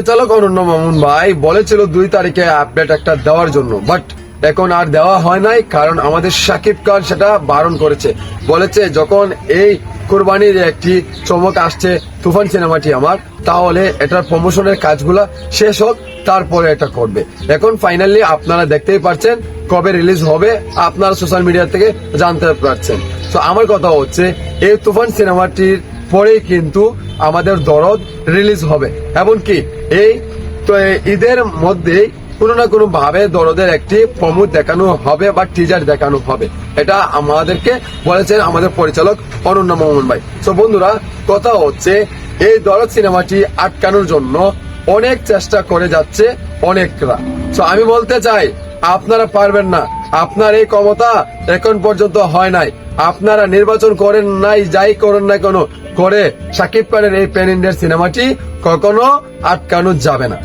পরিচালক অনন্য মামুন ভাই বলেছিল দুই তারিখে আপডেট একটা দেওয়ার জন্য বাট এখন আর দেওয়া হয় নাই, কারণ আমাদের সাকিব খান সেটা বারণ করেছে। বলেছে, যখন এই কোরবানির একটি চমক আসছে তুফান সিনেমাটি আমার, তাহলে এটার প্রমোশনের কাজগুলা শেষ হোক, তারপরে এটা করবে। এখন ফাইনালি আপনারা দেখতেই পারছেন কবে রিলিজ হবে, আপনারা সোশ্যাল মিডিয়া থেকে জানতে পারছেন। তো আমার কথা হচ্ছে, এই তুফান সিনেমাটির পরেই কিন্তু আমাদের দরদ রিলিজ হবে। এমনকি এই, তো ঈদের মধ্যেই কোনো না কোনো ভাবে দরদের একটি প্রমোদ দেখানো হবে বা টিজার দেখানো হবে। এটা আমাদেরকে বলেছেন আমাদের পরিচালক অনন্য মোহাম্মদ ভাই। তো বন্ধুরা, কথা হচ্ছে, এই দরদ সিনেমাটি আটকানোর জন্য অনেক চেষ্টা করে যাচ্ছে অনেকরা। তো আমি বলতে চাই, আপনারা পারবেন না। আপনার এই ক্ষমতা এখন পর্যন্ত হয় নাই। আপনারা নির্বাচন করেন নাই, যাই করেন না কেন, করে সাকিব খানের এই প্যান ইন্ডিয়ার সিনেমাটি কখনো আটকানো যাবে না।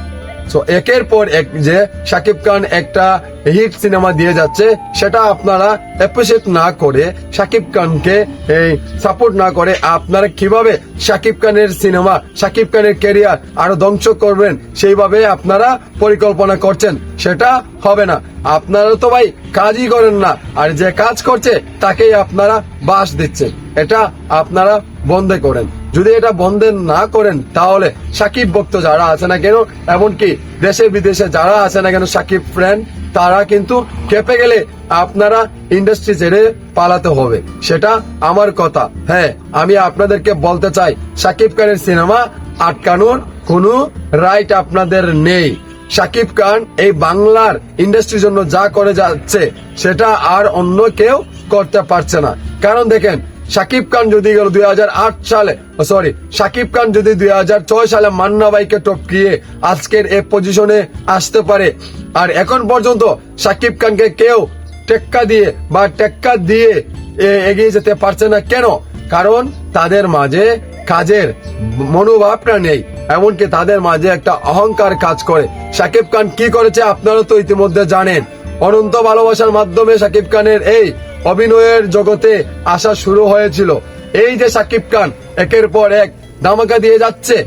তো একের পর এক যে সাকিব খান একটা হিট সিনেমা দিয়ে যাচ্ছে, সেটা আপনারা অ্যাপ্রিসিয়েট না করে সাকিব খানকে এই সাপোর্ট না করে আপনারা কীভাবে সাকিব খানের সিনেমা সাকিব খানের ক্যারিয়ার আরও ধ্বংস করবেন, সেইভাবে আপনারা পরিকল্পনা করছেন, সেটা হবে না। আপনারা তো ভাই কাজই করেন না, আর যে কাজ করছে, তাকেই আপনারা বাস দিচ্ছেন। এটা আপনারা বন্ধ করেন। যদি এটা বন্ধ না করেন, তাহলে সাকিব ভক্ত যারা আছে না কেন, এমনকি দেশে বিদেশে যারা আছে না কেন, সাকিব ফ্রেন্ড তারা কিন্তু কেঁপে গেলে আপনারা ইন্ডাস্ট্রি ছেড়ে পালাতে হবে। সেটা আমার কথা। হ্যাঁ আমি আপনাদেরকে বলতে চাই, সাকিব খানের সিনেমা আটকানোর কোনো রাইট আপনাদের নেই। সাকিব খান এই বাংলার ইন্ডাস্ট্রির জন্য যা করে যাচ্ছে, সেটা আর অন্য কেউ করতে পারছে না। কারণ দেখেন সাকিব খান যদি গেল দুই সালে সরি সাকিব খান যদি দুই সালে মান্না ভাইকে টপকিয়ে আজকের এই পজিশনে আসতে পারে। আর এখন পর্যন্ত সাকিব খানকে কেউ টেক্কা দিয়ে বা টেক্কা দিয়ে এগিয়ে যেতে পারছে না। কেন? কারণ তাদের মাঝে কাজের মনোভাবটা নেই। এমনকি তাদের মাঝে একটা অহংকার কাজ করে। সাকিব খান কি করেছে আপনারা তো ইতিমধ্যে জানেন। অনন্ত ভালোবাসার মাধ্যমে সাকিব খানের এই অভিনয়ের জগতে আসা শুরু হয়েছিল। এই যে সাকিব খান, একের পর এক ধামাকা দিয়ে যাচ্ছে।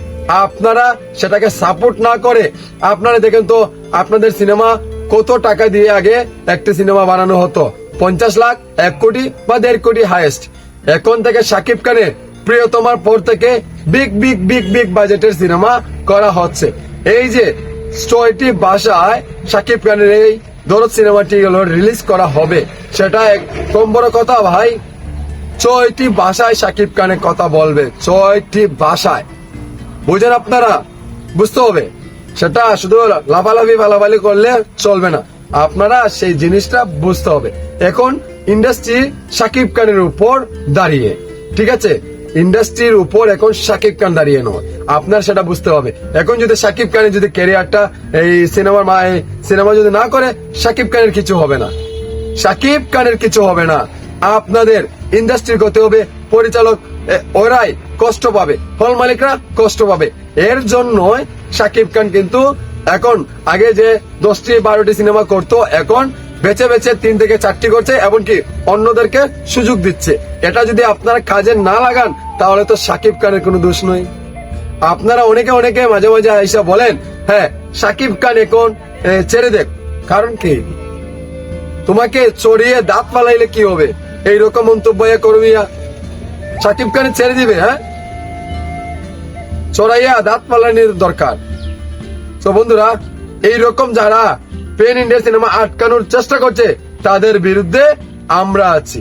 আপনারা সেটাকে সাপোর্ট না করে, আপনারা দেখেন তো আপনাদের সিনেমা কত টাকা দিয়ে আগে একটি সিনেমা বানানো হতো। পঞ্চাশ লাখ, এক কোটি বা দেড় কোটি হাইয়েস্ট এখন থেকে সাকিব খানের প্রিয়তমার পর থেকে বিগ বিগ বিগ বিগ বাজেটের সিনেমা করা হচ্ছে। এই যে ছয়টি ভাষায় সাকিব খানের এই দরদ সিনেমাটি রিলিজ করা হবে। সেটা এক কম বড় কথা ভাই। ছয়টি ভাষায় সাকিব খানের কথা বলবে, ছয়টি ভাষায়। বুঝেন আপনারা? বুঝতে হবে। সেটা শুধু লাফালাফি, ফালাফালি করলে চলবে না। আপনারা সেই জিনিসটা বুঝতে হবে। এখন ইন্ডাস্ট্রি সাকিব খানের উপর দাঁড়িয়ে, ঠিক আছে? ইন্ডাস্ট্রির উপর এখন সাকিব খান দাঁড়িয়ে নয়। আপনার সেটা বুঝতে হবে। এখন যদি সাকিব খানের যদি ক্যারিয়ারটা এই সিনেমার সিনেমা যদি না করে, সাকিব খানের কিছু হবে না। সাকিব খানের কিছু হবে না। আপনাদের ইন্ডাস্ট্রি করতে হবে, পরিচালক ওরাই কষ্ট পাবে, হল মালিকরা কষ্ট পাবে। এর জন্য সাকিব খান কিন্তু এখন আগে যে দশটি বারোটি সিনেমা করতো, এখন বেছে বেছে তিন থেকে চারটি করছে, এমনকি অন্যদেরকে সুযোগ দিচ্ছে। এটা যদি আপনারা কাজে না লাগান, তাহলে তো সাকিব খানের কোনো দোষ নয়। আপনারা অনেকে অনেকে মাঝে মাঝে আইসা বলেন হ্যাঁ সাকিব খান এখন ছেড়ে দেখ কারণ কি? তোমাকে চড়িয়ে দাঁত পালাইলে কি হবে? এইরকম মন্তব্য করবিয়া সাকিব খানি ছেড়ে দিবে হ্যাঁ? চড়াইয়া দাঁত পালানির দরকার। তো বন্ধুরা, এইরকম যারা পেন ইন্ডিয়া সিনেমা আটকানোর চেষ্টা করছে, তাদের বিরুদ্ধে আমরা আছি।